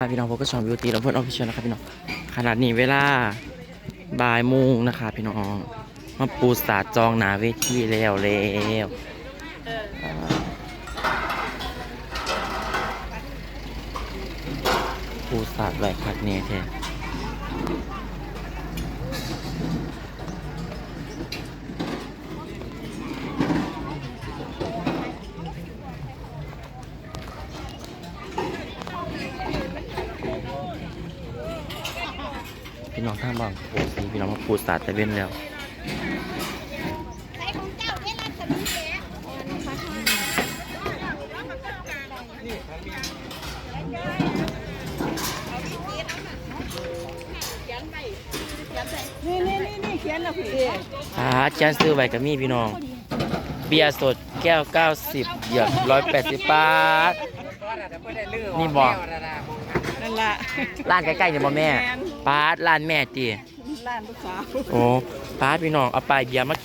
ครับพี่น้องพบกับช่องวิวตีลำเพื่อนออฟฟิเชียลนะครับพี่น้องขนาดนี้เวลาบ่ายโมงนะคะพี่น้องมาปูสาดจองหนาเวทีแล้วแล้วปูสาดไหลคักเนี่ยแท้ ท่างบางปูสีพี่น้องมาปูสาดแต่เว้นแล้วนี่นี่นี่นี่เขียนแล้วพี่อ่าจานซื้อไว้กับมี่พี่น้อง เบียร์สดแก้ว 90 เหยือก180บาท นี่บอก นั่นล่ะร้านใกล้ๆเนี่ยบ่แม่ปาดร้านแม่ตีร้านลูกสาวโอ้ปาดพี่น้องเอาไปเบียร์มา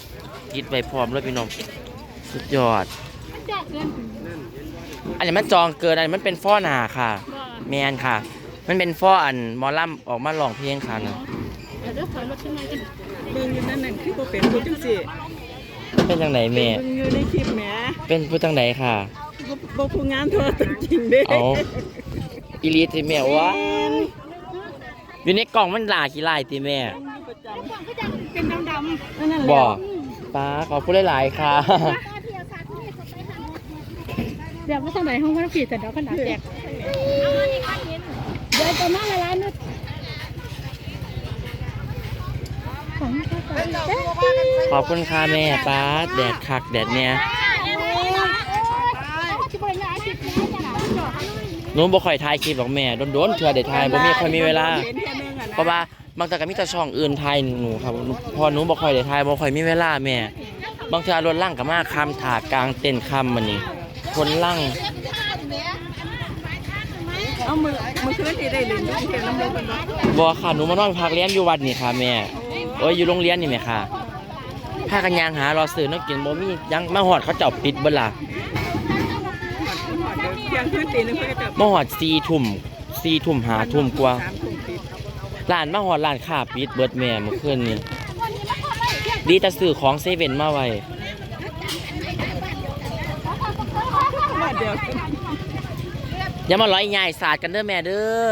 กินไว้พร้อมเลยพี่น้องสุดยอดมันจอกเกินอันนี้มันจองเกินอันนี้มันเป็นฟ้อหนาค่ะ แมนค่ะ มันเป็นฟ้ออันหมอลำออกมาร้องเพลงค่ะนะเดี๋ยวเดี๋ยวถอยรถขึ้นมากันเบิ่งอยู่นั่นนั่นคือบ่เป็นผู้จังซี่เป็นจังไหนแม่เบิ่งอยู่ในคลิปแหมเป็นผู้จังไหนค่ะบ่บ่ผู้งานโทรศัพท์จริงเด้เอาอีลีติแม่วะอยู่ในกล่องมันหลากี่ลายติแม่ประจำก่อนก็จะเป็นดำๆนั่นแหละบอกป้าขอพูดหลายๆค่ะ เดี๋ยวมาทางไหนห้องพักผีแต่เดี๋ยวขนาดแจกเดี๋ยวจะมาละลายนุดของข้าวต้มขอบคุณค่ะแม่ป้าแดดคักแดดเนี่ย หนูบ่ค่อยถ่ายคลิปหรอกแม่โดนๆเถื่อได้ถ่ายบ่มีค่อยมีเวลาเห็นแค่นึงอะเพราะว่าบางแต่ก็มีแต่ช่องอื่นถ่ายหนูครับพอหนูบ่ค่อยได้ถ่ายบ่ค่อยมีเวลาแม่ บางเทื่อรถล่างก็มาคำถากลางเต้นคำมันนี่คนล่างเอามือมือคืนที่ได้เล่นอยู่เที่ยวน้ำลงกันบ่บ่ค่ะหนูมานอนพักเรียนอยู่วัดนี่ค่ะแม่โอ้ยอยู่โรงเรียนนี่แม่ค่ะพากันยางหารอซื้อน้ำกินบ่มียังมาฮอดเขาเจ้าปิดเบิดล่ะเที่ยงคืนตีหนึงเพิ่นก็จะมาฮอด4ทุ่ม4ทุ่ม5ทุ่มกว่าสามทุ่มปิดร้านมาฮอดร้านค้าปิดเบิดแม่เมื่อคืนนี้ดีแต่ซื้อของเซเว่นมาไว้ว่าเดี๋ยวอย่ามาร้อยใหญ่สาดกันเด้อแม่เด้อ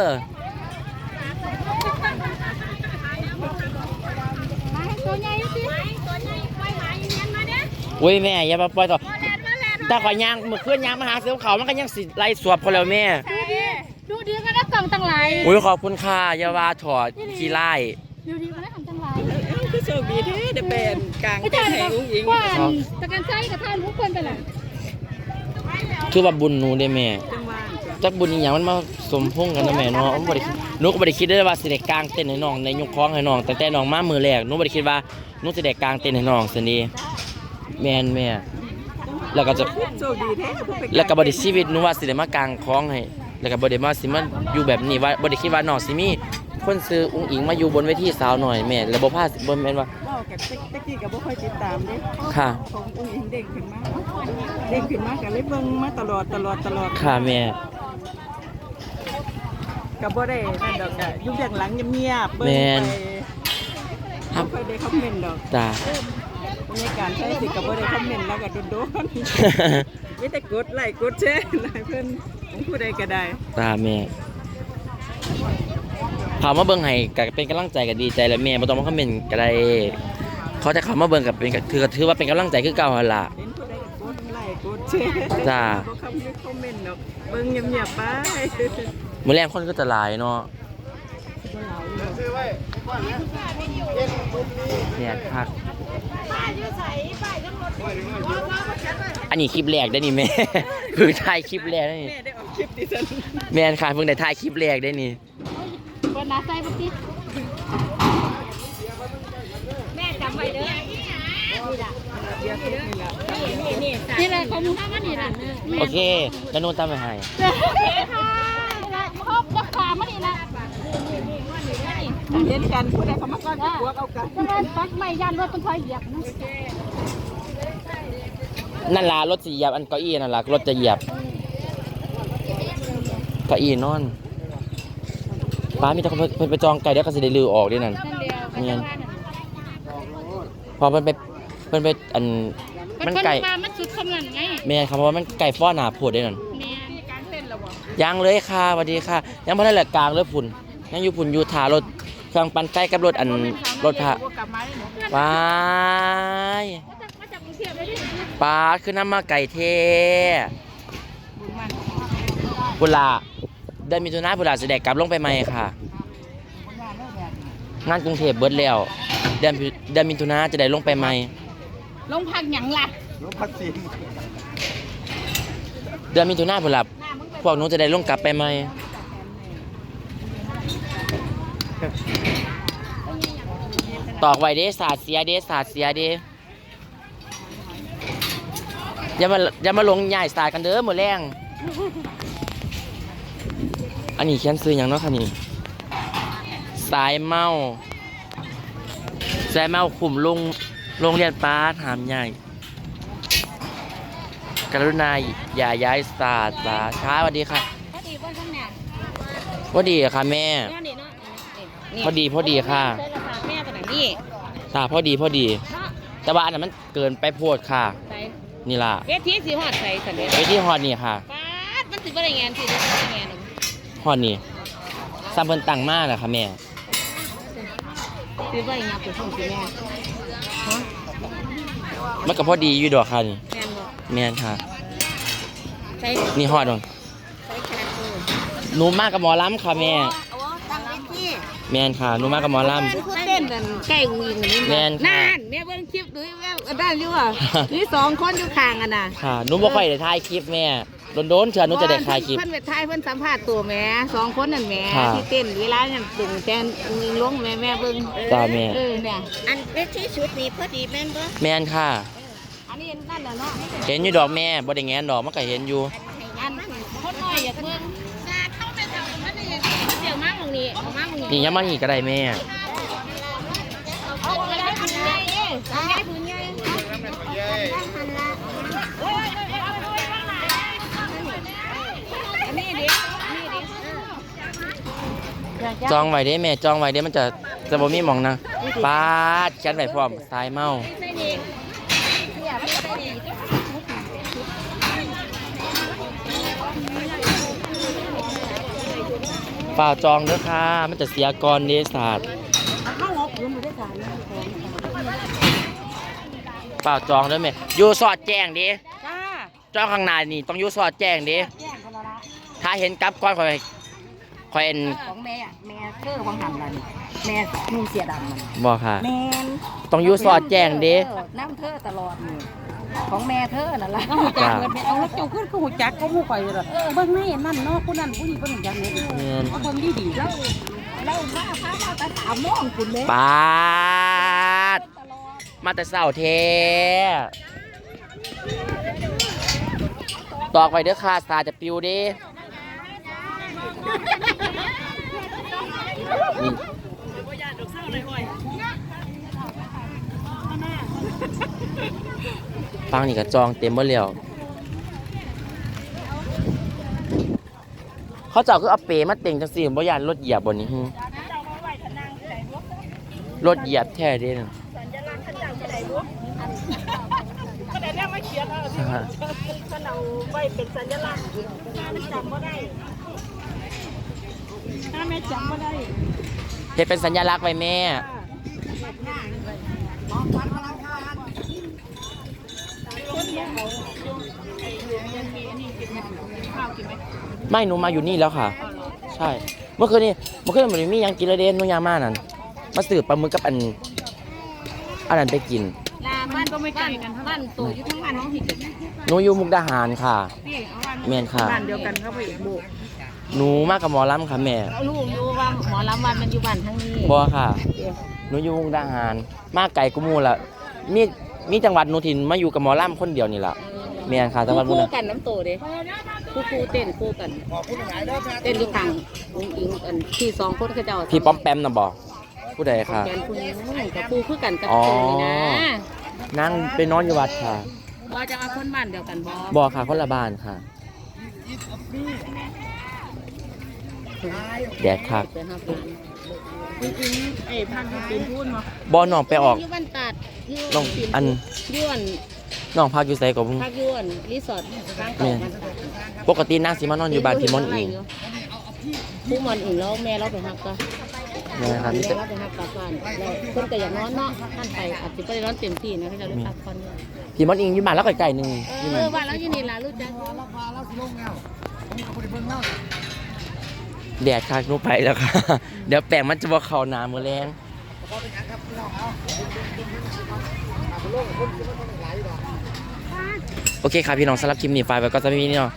ตัวใหญ่สิตัวใหญ่ไว้หมาอย่างนี้มาเนี่ยโอ้ยแม่อย่ามาปล่อยต่อ แลนมาแลนแต่ขอยยางเมื่อคืนยางมาหาเสือเขามันก็ยังสิไล่สวบพอแล้วแม่ ดูดีดูดีก็ได้กล่องตั้งหลายอุ้ยขอบคุณค่ะอยาวาถอดขี้ไล่ดูดีก็ได้กล่องตั้งหลายเอ้าคือโชคดีแท้ได้เป็นกลางไม่แจ้ใช่งให้อุ้งอิงกว่านตะกันไส้กับท่านทุกคนไปเลยคือว่าบุญหนูได้แม่จังหวะจ้ะจักบุญอีหยังมันมาสมพงษ์กันนะแม่เนาะผมบ่ได้คิดหนูก็บ่ได้คิดได้ว่าสิได้กลางเต้นให้น้องในยกคล้องให้น้องแต่แต่น้องมามือแรกหนูบ่ได้คิดว่าหนูสิได้กลางเต้นให้น้องซั่นดีแม่นแม่ แล้วก็จะโชคดีแท้ผู้ไปแล้วก็บ่ได้ชีวิตหนูว่าสิได้มากลางคล้องให้แล้วก็บ่ได้มาสิมาอยู่แบบนี้ว่าบ่ได้คิดว่าน้องสิมีคนซื้ออุ้งอิงมาอยู่บนเวทีสาวหน่อยแม่แล้วบ่พาบ่แม่นว่าเว้ากับตะกี้ก็บ่ค่อยติดตามเด้ค่ะของอุ้งอิงเด้งขึ้นมาเด้งขึ้นมาก็เลยเบิ่งมาตลอดตลอดตลอดค่ะแม่ก็บ่ได้นั่นดอกก็อยู่เบื้องหลังเงียบๆเบิ่งแม่ไปนบ่ค่อยได้คอมเมนต์ดอกจ้า บรรยากาศใช้สิก็บ่ได้คอมเมนต์แล้วก็โดนๆมีแต่กดไลค์กดแชร์หลายเพิ่นของผู้ใดก็ได้ตาแม่เขามาเบิ่งให้ก็เป็นกำลังใจก็ดีใจแล้วแม่บ่ต้องมาคอมเมนต์ก็ได้เขาจะเขามาเบิ่งกับเป็นก็ถือก็ถือว่าเป็นกำลังใจคือเก่าหั่นล่ะเห็นผู้ใดก็กดไลค์กดแชร์จ้าบ่คำคอมเมนต์ดอกเบิ่งเงียบๆไปมื้อแรงคนก็จะหลายเนาะแดดคัก อันนี้คลิปแรกได้อนี่แม่ เพิ่งถ่ายคลิปแรกได้นี่แม่ได้ออกคลิปดิฉันแม่นค่ะเพิ่งได้ถ่ายคลิปแรกได้นี่บนน้าไส้ปกติแม่จำไว้เด้อเดี๋ยวนี่ล่ะนี่แหละของมึงมานี่ล่ะโอเคแล้วนู่นตามไปให้ค่ะครบจะขามานี่ละ เรียนกันผู้ใดเขามาก่อนก็บวกเอากันจะมาปักไม่ยันรถต้นคอยเหยียบนะนั่นล่ะรถสิเหยียบอันเก้าอี้นั่นล่ะรถจะเหยียบเก้าอี้นอนป้ามีแต่คนเพิ่นไปจองไก่เดี๋ยวก็สิได้ลือออกเด้วยนั่นนั่นเดียวเนียนพอเพิ่นไปเพิ่นไปอันมัมันนไก่ไก่มันสุดคำนั้นไงแม่นครับเพราะว่ามันไก่ฟ้อหนาโพดเด้นั่นแม่การเต้นระบบยังเลยค่ะสวัสดีค่ะ ยังบ่ได้แหละกลางเลยพุ่นยังอยู่พุ่นอยู่ท่ารถ เครื่องปั่นไก่กับรถอันรถพระกลับมาได้หนูว้ายมาจากกรุงเทพเลยดิปลาคือน้ำมาไก่เทบุญมันพุลาเดือนมิถุนายนพุลาจะได้กลับลงไปใหม่ค่ะบุญมันเลิกแบบนี้งานกรุงเทพเบิดแล้วเดือนเดือนมิถุนาจะได้ลงไปใหม่ลงพักหยังล่ะรถพัดสินเดือนมิถุนาพุลาพวกหนูจะได้ลงกลับไปใหม่ ตอกไว้เด้สาดเสียเด้สาดเสียเด้อย่ามาอย่ามาลงใหญ่สาดกันเด้อมือแรงอันนี้เขียนซื้ออย่างเนาะค่ะนี่สายเมาสายเมาขุมลงโรงเรียนป้าถามใหญ่ กรุณาอย่าย้ายศาสตร์ป้าช้าสวัสดีค่ะพอดีว่าข้างหน้าพอดีค่ะแม่ นี่นี่เนาะพอดีพอดีค่ะ ใช่ราคาแม่ตัวไหนนี่ตาพอดีพอดีเนาะแต่ว่าอันนั้นมันเกินไปโพดค่ะ ใส่นี่ล่ะเวทีสีหอดใส่สันเดไปที่ฮอดนี่ค่ะป้าดมันสิบ่ได้งานสิบ่ได้งานหรอกฮอดนี่ซ้ำเพิ่นตังมากเลยค่ะแม่สิบ่ได้งานเป็นช่วงสิแม่ฮะมันก็พอดีอยู่ดอกค่ะนี่แม่นบ่แม่นค่ะใส่นี่ฮอดดอกใส่แคทเออหนูมากับหมอลำค่ะแม่โอ้ตั้งเวที แม่นค่ะหนูมากับหมอลคือเต้นนั่นใกล้วิ่งอันนี้แม่นค่ะนั่นแม่เบิ่งคลิปดูแม่ก็ได้อยู่อะนี่สองคนอยู่ข้างกันน่ะำค่ะหนูบ่ค่อยได้ถ่ายคลิปแม่โดนๆเชื่อหนูจะได้ถ่ายคลิป เพิ่นไปถ่ายเพิ่นสัมภาษณ์ตัวแม่สองคนนั่นแม่ค่ะ ที่เต้นเวลานั้นตึงแตนยิงลงแม่แม่เบิ่งจ้าแม่เออเนี่ยอันเวทีชุดนี้พอดีแม่นบ่แม่นค่ะ อันนี้นั่นแหละเนาะเห็นอยู่ดอกแม่บ่ได้แงนดอกมันก็เห็นอยู่อันคนน้อยอยากเบิ่ง นี่ยังมาหีก็ได้แม่จองไว้ได้แม่จองไว้ได้มันจะจะบ่มีหมองนะปาดฉันไว้พร้อมสายเมา เปล่าจองเด้อค่ะ มันจะเสียก่อนเดศาสตร์เข้าหัวปืนมาได้สารนะเปล่าจองเด้อแม่อยู่สอดแจ้งเด้จ้าจองข้างหน้านี่ต้องอยู่สอดแจ้งเด้แจ้งคนละละถ้าเห็นกลับก่อนค่อยค่อยเอ็นของแม่อะแม่เคือวังหันละนี่แม่นุ่งเสียดำมันบอกค่ะ แม่นต้องอยู่สอดแจ้งเด้ออน้ำเธอตลอดนี่ ของแม่เธอนั่นล่ะหูจักเบิดแม่เอาแล้วเจ้าขึ้นคือหูจักก็หูข่อยเลยเบิ่งในนั่นเนาะผู้นั้นผู้นี้เพิ่นหูจักเนี่ยแม่นเอาเบิ่งดีดีแล้วแล้วมาพามาแต่สามโมงคุณเลยปาดมาแต่เช้าเทตอกไว้เด้อค่ะสาจะปิวเด้ ฟังนี่ก็จองเต็มหมดแล้วเขาเจ้าคือเอาเปมาเต็งจังสี่บ่ยานรถเหยียบบนนี้ฮึรถเหยียบแท้เด้นะก็ได้แล้วมาเขียนเอาฮะเพิ่นเอาไว้เป็นสัญลักษณ์ถ้ามันจำบ่ได้ถ้าแม่จำบ่ได้เฮ็ดเป็นสัญลักษณ์ไว้แม่ ไม่หนูมาอยู่นี่แล้วค่ะ ใช่ เมื่อคืนนี้เมื่อคืนมันมีหยังกินเลยเด้หนูยางมานั่นมาสืบปลาหมึกกับอันอันนั้นไปกินลาบ้านก็ไม่ไกลกันบ้านตัวอยู่ทั้งบ้านน้องผิดกันหนูอยู่มุกดาหารค่ะพี่เอาบ้านแม่นค่ะบ้านเดียวกันเข้าไปอีกบุกหนูมากับหมอลำค่ะแม่เอาลูกอยู่ว่าหมอลำวันมันอยู่บ้านทั้งนี้บอค่ะหนูอยู่มุกดาหาร มาไก่กุมูละมีมีจังหวัดหนูถิ่นมาอยู่กับหมอลำคนเดียวนี่ล่ะแม่นค่ะจังหวัดมุกคู่ดากันน้ำโตเด้ คู่คู่เต้นคู่กันเต้นอยู่ข้างอุ้งอิงอันที่สองคนเขาเจ้าพี่ป้อมแปมน่ะบอกผู้ใดค่ะ แกนคุณกับคู่คือกันกับอ๋อโตนี่นะนั่งไปนอนอยู่วัดค่ะ ว่าจะเอาคนบ้านเดียวกันบ่บอค่ะคนละบ้านค่ะ แดดคัก ไปหาปูจริงๆไอ้พันธุ์ตีนพูดเนาะบ่น้องไปออกยู่บ้านตัดยู่น้องอันย้วน น้องพักอยู่ไสก็บ่พักย้วนรีสอร์ทข้างเก่ามันปกตินางสิมานอนอยู่บ้านพี่มอนอิงผู้มอนอิงแล้วแม่เราไปหักก็นะครับแม่มีแต่เราไปหักกลับบ้านแล้วเพิ่นก็อยากนอนเนาะท่านไปอาจจะบ่ได้นอนเต็มที่นะที่เราได้พักผ่อนเนี่ยพี่มอนอิงอยู่บ้านแล้วไกลๆหนึงเออว่าแล้วอยู่นี่ล่ะรู้จักแดดคักหนูไปแล้วค่ะ เดี๋ยวแป้งมันจะบ่เข้าหน้ามื้อแรง โอเคครับพี่น้องสำหรับคลิปนี้ไฟไว้ก็จะไม่มีนี่เนาะ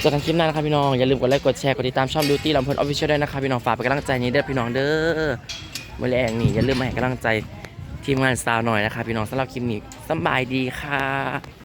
เจอกันคลิปหน้านะครับพี่น้องอย่าลืมกดไลค์กดแชร์กดติดตามช่อง Beauty ลำเพลินออฟฟิเชียลด้วยนะครับพี่น้องฝากเป็นกำลังใจนี้เด้อพี่น้องเด้อมื้อแรงนี่อย่าลืมมาให้กำลังใจทีมงานสาวหน่อยนะครับพี่น้องสำหรับคลิปนี้สบายดีค่ะ